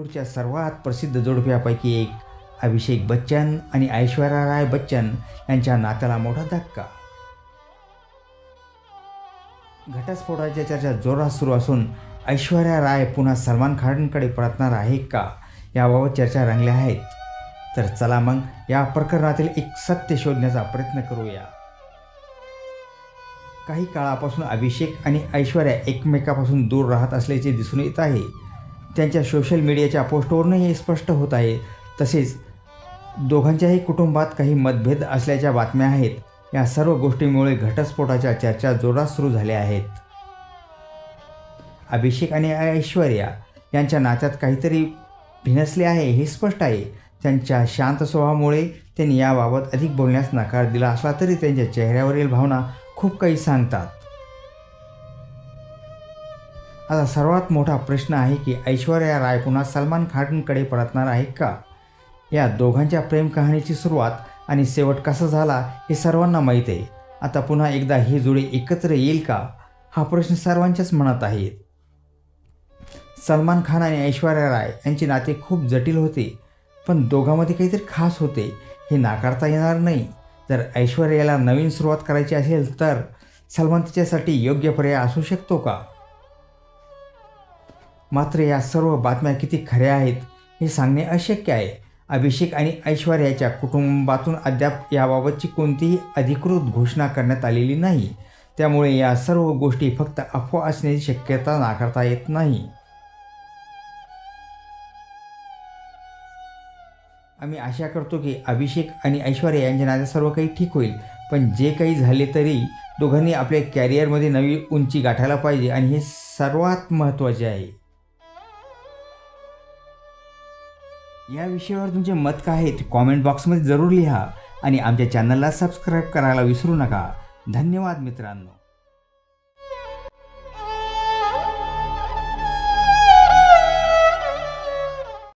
बॉलिवूडच्या सर्वात प्रसिद्ध जोडप्यापैकी एक अभिषेक बच्चन आणि ऐश्वर्या राय बच्चन यांच्या नात्याला मोठा धक्का. घटस्फोटाच्या चर्चा जोरात सुरू असून ऐश्वर्या राय पुन्हा सलमान खानकडे परतणार आहे का? याबाबत चर्चा रंगल्या आहेत. तर चला मग या प्रकरणातील एक सत्य शोधण्याचा प्रयत्न करूया. काही काळापासून अभिषेक आणि ऐश्वर्या एकमेकापासून दूर राहत असल्याचे दिसून येत आहे. त्यांच्या सोशल मीडियाच्या पोस्टवरूनही हे स्पष्ट होत आहे. तसेच दोघांच्याही कुटुंबात काही मतभेद असल्याच्या बातम्या आहेत. या सर्व गोष्टींमुळे घटस्फोटाच्या चर्चा जोरात सुरू झाल्या आहेत. अभिषेक आणि ऐश्वर्या यांच्या नात्यात काहीतरी भिनसले आहे हे स्पष्ट आहे. त्यांच्या शांत स्वभावामुळे त्यांनी याबाबत अधिक बोलण्यास नकार दिला असला तरी त्यांच्या चेहऱ्यावरील भावना खूप काही सांगतात. आता सर्वात मोठा प्रश्न आहे की ऐश्वर्या राय पुन्हा सलमान खानकडे परतणार आहे का? या दोघांच्या प्रेम कहाणीची सुरुवात आणि शेवट कसा झाला हे सर्वांना माहीत आहे. आता पुन्हा एकदा ही जोडी एकत्र येईल का? हा प्रश्न सर्वांच्याच मनात आहे. सलमान खान आणि ऐश्वर्या राय यांचे नाते खूप जटिल होते पण दोघांमध्ये काहीतरी खास होते हे नाकारता येणार नाही. जर ऐश्वर्याला नवीन सुरुवात करायची असेल तर सलमान तिच्यासाठी योग्य पर्याय असू शकतो का? मात्र या सर्व बातम्या किती खऱ्या आहेत हे सांगणे अशक्य आहे. अभिषेक आणि ऐश्वर्याच्या कुटुंबातून अद्याप याबाबतची कोणतीही अधिकृत घोषणा करण्यात आलेली नाही. त्यामुळे या सर्व गोष्टी फक्त अफवा असण्याची शक्यता नाकारता येत नाही. आम्ही आशा करतो की अभिषेक आणि ऐश्वर्या यांच्या नात्या सर्व काही ठीक होईल. पण जे काही झाले तरी दोघांनी आपल्या कॅरिअरमध्ये नवी उंची गाठायला पाहिजे आणि हे सर्वात महत्त्वाचे आहे. या विषयावर तुमचे मत काय आहे ते कॉमेंट बॉक्समध्ये जरूर लिहा आणि आमच्या चॅनलला सबस्क्राईब करायला विसरू नका. धन्यवाद मित्रांनो.